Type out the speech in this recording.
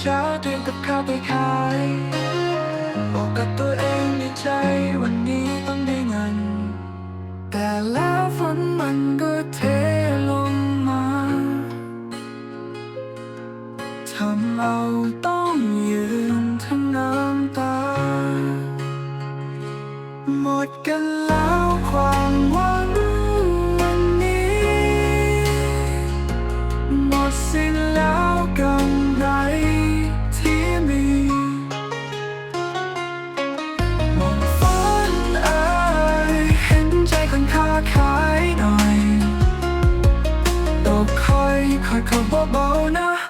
ช้าเตรียมกับข้าวไปขายบอกกับตัวเองในใจวันนี้ต้องได้เงิน แต่แล้วฝนมันก็เทลงมาทำเอาต้องยืนทั้งน้ำตา หมดกันแล้วความ Kakababona